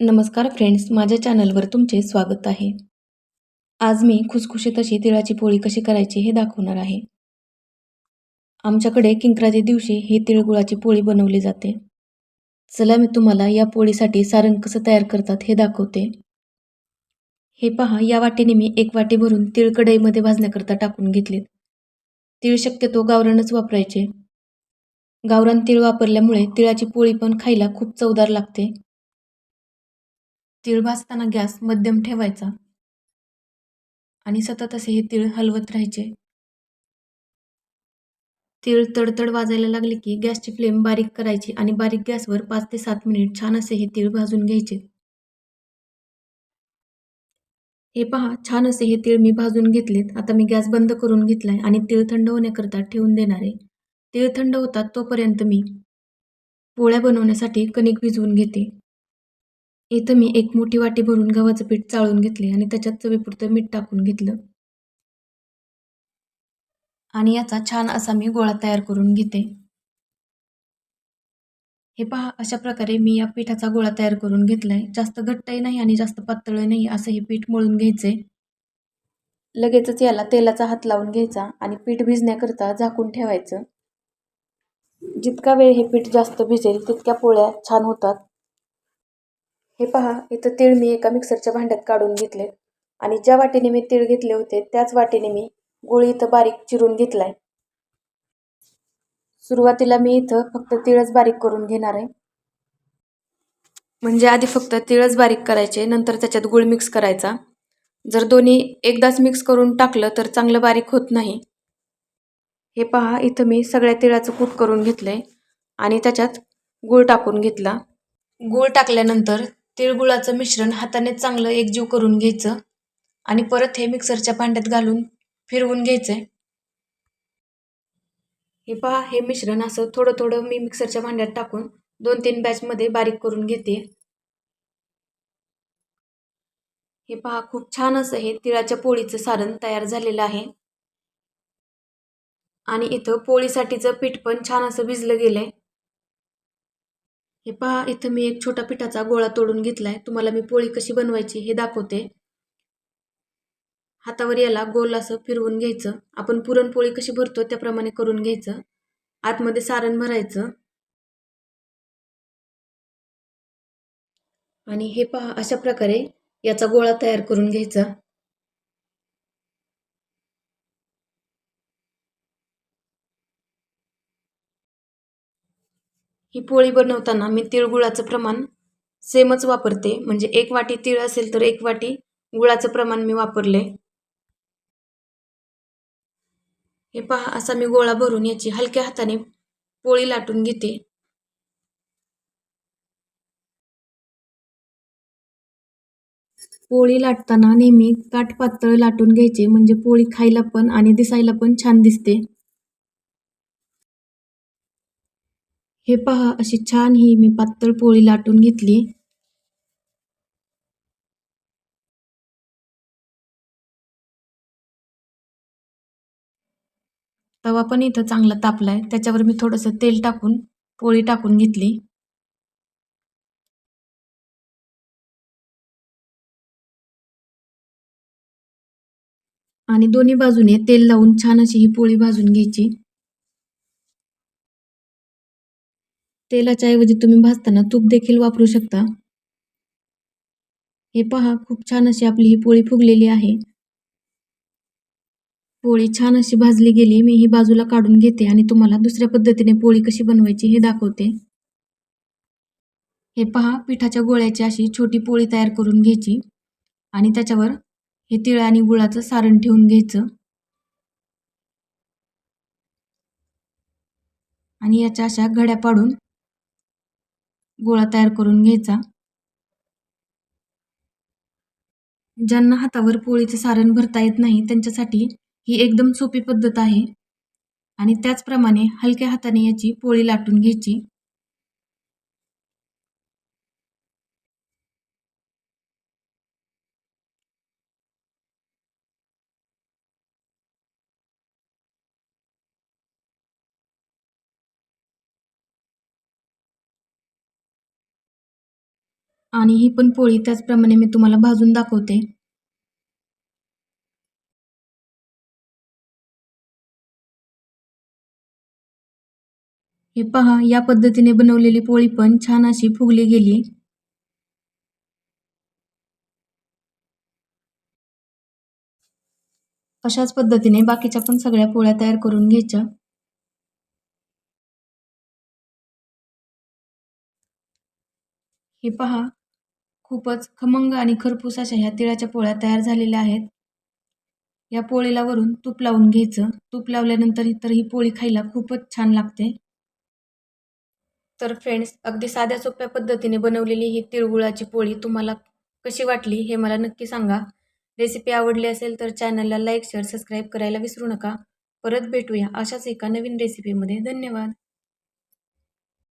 नमस्कार फ्रेंड्स माझ्या चॅनलवर तुमचे स्वागत आहे. आज मी खुसखुशीत अशी तिळाची पोळी कशी करायची हे दाखवणार आहे. आमच्याकडे किंकराच्या दिवशी ही तिळगुळाची पोळी बनवली जाते. चला मी तुम्हाला या पोळीसाठी सारण कसं तयार करतात हे दाखवते. हे पहा या वाटीने मी एक वाटी भरून तिळ कढईमध्ये भाजण्याकरता टाकून घेतलीत. तिळ शक्यतो गावरानच वापरायचे. गावरान तिळ वापरल्यामुळे तिळाची पोळी पण खायला खूप चवदार लागते. तीळ भाजताना गॅस मध्यम ठेवायचा. आणि सतत असे हे तीळ हलवत राहायचे. तीळ तडतड वाजायला लागले की गॅसची फ्लेम बारीक करायची आणि बारीक गॅसवर पाच ते सात मिनिट छान असे हे तीळ भाजून घ्यायचे. हे पहा छान असे हे तीळ मी भाजून घेतलेत. आता मी गॅस बंद करून घेतलाय आणि तीळ थंड होण्याकरता ठेवून देणार आहे. तीळ थंड होतात तोपर्यंत मी पोळ्या बनवण्यासाठी कणिक भिजवून घेते. इथं मी एक मोठी वाटी भरून गव्हाचं पीठ चाळून घेतले आणि त्याच्यात चवीपुरतं मीठ टाकून घेतलं. आणि याचा छान असा मी गोळा तयार करून घेते. हे पहा अशा प्रकारे मी या पिठाचा गोळा तयार करून घेतलाय. जास्त घट्टही नाही आणि जास्त पातळही नाही असं हे पीठ मळून घ्यायचे लगेचच याला तेलाचा हात लावून घ्यायचा आणि पीठ भिजण्याकरता झाकून ठेवायचं. जितका वेळ हे पीठ जास्त भिजेल तितक्या पोळ्या छान होतात. हे पहा इथं तीळ मी एका मिक्सरच्या भांड्यात काढून घेतले. आणि ज्या वाटीने मी तीळ घेतले होते त्याच वाटीने मी गुळ इथं बारीक चिरून घेतलाय. सुरुवातीला मी इथं फक्त तिळच बारीक करून घेणार आहे. म्हणजे आधी फक्त तिळच बारीक करायचे नंतर त्याच्यात गुळ मिक्स करायचा. जर दोन्ही एकदाच मिक्स करून टाकलं तर चांगलं बारीक होत नाही. हे पहा इथं मी सगळ्या तिळाचं कूट करून घेतलंय. आणि त्याच्यात गुळ टाकून घेतला. गुळ टाकल्यानंतर तिळगुळाचं मिश्रण हाताने चांगलं एकजीव करून घ्यायचं आणि परत हे मिक्सरच्या भांड्यात घालून फिरवून घ्यायचं हे पहा हे मिश्रण असं थोडं थोडं मी मिक्सरच्या भांड्यात टाकून दोन तीन बॅचमध्ये बारीक करून घेते. हे पहा खूप छान असं हे तिळाच्या पोळीचं सारण तयार झालेलं आहे. आणि इथं पोळीसाठीचं पीठ पण छान असं भिजलं गेलंय. हे पहा इथं मी एक छोटा पिठाचा गोळा तोडून घेतलाय. तुम्हाला मी पोळी कशी बनवायची हे दाखवते. हातावर याला गोल असं फिरवून घ्यायचं. आपण पुरणपोळी कशी भरतो त्याप्रमाणे करून घ्यायचं. आतमध्ये सारण भरायचं. आणि हे पहा अशा प्रकारे याचा गोळा तयार करून घ्यायचा. ही पोळी बनवताना मी तिळगुळाचं प्रमाण सेमच वापरते. म्हणजे एक वाटी तीळ असेल तर एक वाटी गुळाचं प्रमाण मी वापरले. हे पहा असा मी गोळा भरून याची हलक्या हाताने पोळी लाटून घेते. पोळी लाटताना नेहमी काठ पातळ लाटून घ्यायचे. म्हणजे पोळी खायला पण आणि दिसायला पण छान दिसते. हे पहा अशी छान ही मी पातळ पोळी लाटून घेतली. तवा पण इथं चांगला तापलाय. त्याच्यावर मी थोडंसं तेल टाकून पोळी टाकून घेतली. आणि दोन्ही बाजूने तेल लावून छान अशी ही पोळी भाजून घ्यायची. तेलाच्या ऐवजी तुम्ही भाजताना तूप देखील वापरू शकता. हे पहा खूप छान अशी आपली ही पोळी फुगलेली आहे. पोळी छान अशी भाजली गेली मी ही बाजूला काढून घेते आणि तुम्हाला दुसऱ्या पद्धतीने पोळी कशी बनवायची हे दाखवते. हे पहा पिठाच्या गोळ्याची अशी छोटी पोळी तयार करून घ्यायची आणि त्याच्यावर हे तिळ आणि गुळाचं सारण ठेवून घ्यायचं. आणि याच्या अशा घड्या पाडून गोळा तयार करून घ्यायचा. ज्यांना हातावर पोळीचं सारण भरता येत नाही त्यांच्यासाठी ही एकदम सोपी पद्धत आहे. आणि त्याचप्रमाणे हलक्या हाताने याची पोळी लाटून घ्यायची. आणि ही पण पोळी त्याचप्रमाणे मी तुम्हाला भाजून दाखवते. हे पहा या पद्धतीने बनवलेली पोळी पण छान अशी फुगली गेली. अशाच पद्धतीने बाकीच्या पण सगळ्या पोळ्या तयार करून घ्यायच्या. हे पहा खूपच खमंग आणि खरपूस अशा ह्या तिळाच्या पोळ्या तयार झालेल्या आहेत. या पोळीला वरून तूप लावून घ्यायचं. तूप लावल्यानंतर तर ही पोळी खायला खूपच छान लागते. तर फ्रेंड्स अगदी साध्या सोप्या पद्धतीने बनवलेली ही तिळगुळाची पोळी तुम्हाला कशी वाटली हे मला नक्की सांगा. रेसिपी आवडली असेल तर चॅनलला लाईक शेअर सबस्क्राईब करायला विसरू नका. परत भेटूया अशाच एका नवीन रेसिपीमध्ये. धन्यवाद.